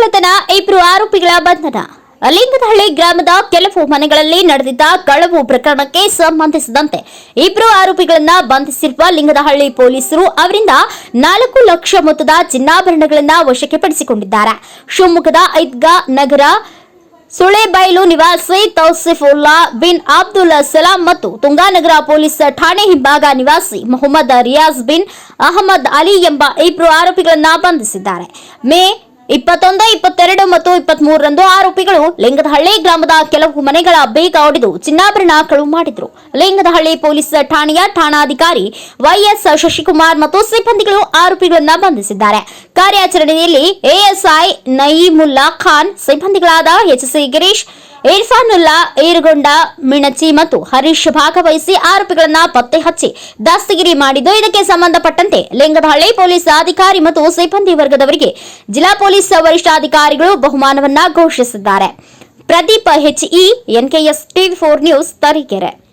ಕಳ್ಳತನ ಇಬ್ಬರು ಆರೋಪಿಗಳ ಬಂಧನ. ಲಿಂಗದಹಳ್ಳಿ ಗ್ರಾಮದ ಕೆಲವು ಮನೆಗಳಲ್ಲಿ ನಡೆದಿದ್ದ ಕಳವು ಪ್ರಕರಣಕ್ಕೆ ಸಂಬಂಧಿಸಿದಂತೆ ಇಬ್ಬರು ಆರೋಪಿಗಳನ್ನ ಬಂಧಿಸಿರುವ ಲಿಂಗದಹಳ್ಳಿ ಪೊಲೀಸರು ಅವರಿಂದ ನಾಲ್ಕು ಲಕ್ಷ ಮೊತ್ತದ ಚಿನ್ನಾಭರಣಗಳನ್ನ ವಶಕ್ಕೆ ಪಡಿಸಿಕೊಂಡಿದ್ದಾರೆ. ಶಿವಮೊಗ್ಗದ ಐದ್ಗಾ ನಗರ ಸುಳೆಬೈಲು ನಿವಾಸಿ ತೌಸಿಫುಲ್ಲಾ ಬಿನ್ ಅಬ್ದುಲ್ ಸಲಾಂ ಮತ್ತು ತುಂಗಾನಗರ ಪೊಲೀಸ್ ಠಾಣೆ ಹಿಂಭಾಗ ನಿವಾಸಿ ಮೊಹಮ್ಮದ್ ರಿಯಾಜ್ ಬಿನ್ ಅಹಮದ್ ಅಲಿ ಎಂಬ ಇಬ್ಬರು ಆರೋಪಿಗಳನ್ನ ಬಂಧಿಸಿದ್ದಾರೆ. ಮೇ ಇಪ್ಪತ್ತೊಂದು, ಇಪ್ಪತ್ತೆರಡು ಮತ್ತು ಇಪ್ಪತ್ತ್ ಮೂರರಂದು ಆರೋಪಿಗಳು ಲಿಂಗದಹಳ್ಳಿ ಗ್ರಾಮದ ಕೆಲವು ಮನೆಗಳ ಬೇಗ ಹೊಡೆದು ಚಿನ್ನಾಭರಣ ಕಳುವು ಮಾಡಿದ್ರು. ಲಿಂಗದಹಳ್ಳಿ ಪೊಲೀಸ್ ಠಾಣೆಯ ಠಾಣಾಧಿಕಾರಿ ವೈಎಸ್ ಶಶಿಕುಮಾರ್ ಮತ್ತು ಸಿಬ್ಬಂದಿಗಳು ಆರೋಪಿಗಳನ್ನು ಬಂಧಿಸಿದ್ದಾರೆ. ಕಾರ್ಯಾಚರಣೆಯಲ್ಲಿ ಎಎಸ್ಐ ನಯೀಮುಲ್ಲಾ ಖಾನ್, ಸಿಬ್ಬಂದಿಗಳಾದ ಎಚ್ಸಿ ಗಿರೀಶ್ ಇರ್ಫಾನುಲ್ಲಾ ಏರುಗೊಂಡ, ಮಿಣಚಿ ಮತ್ತು ಹರೀಶ್ ಭಾಗವಹಿಸಿ ಆರೋಪಿಗಳನ್ನ ಪತ್ತೆ ಹಚ್ಚಿ ದಸ್ತಗಿರಿ ಮಾಡಿದ್ದು. ಇದಕ್ಕೆ ಸಂಬಂಧಪಟ್ಟಂತೆ ಲಿಂಗದಹಳ್ಳಿ ಪೊಲೀಸ್ ಅಧಿಕಾರಿ ಮತ್ತು ಸಿಬ್ಬಂದಿ ವರ್ಗದವರಿಗೆ ಜಿಲ್ಲಾ ಪೊಲೀಸ್ ವರಿಷ್ಠಾಧಿಕಾರಿಗಳು ಬಹುಮಾನವನ್ನ ಘೋಷಿಸಿದ್ದಾರೆ. Pradeep H E NKS TV four news Tarikere.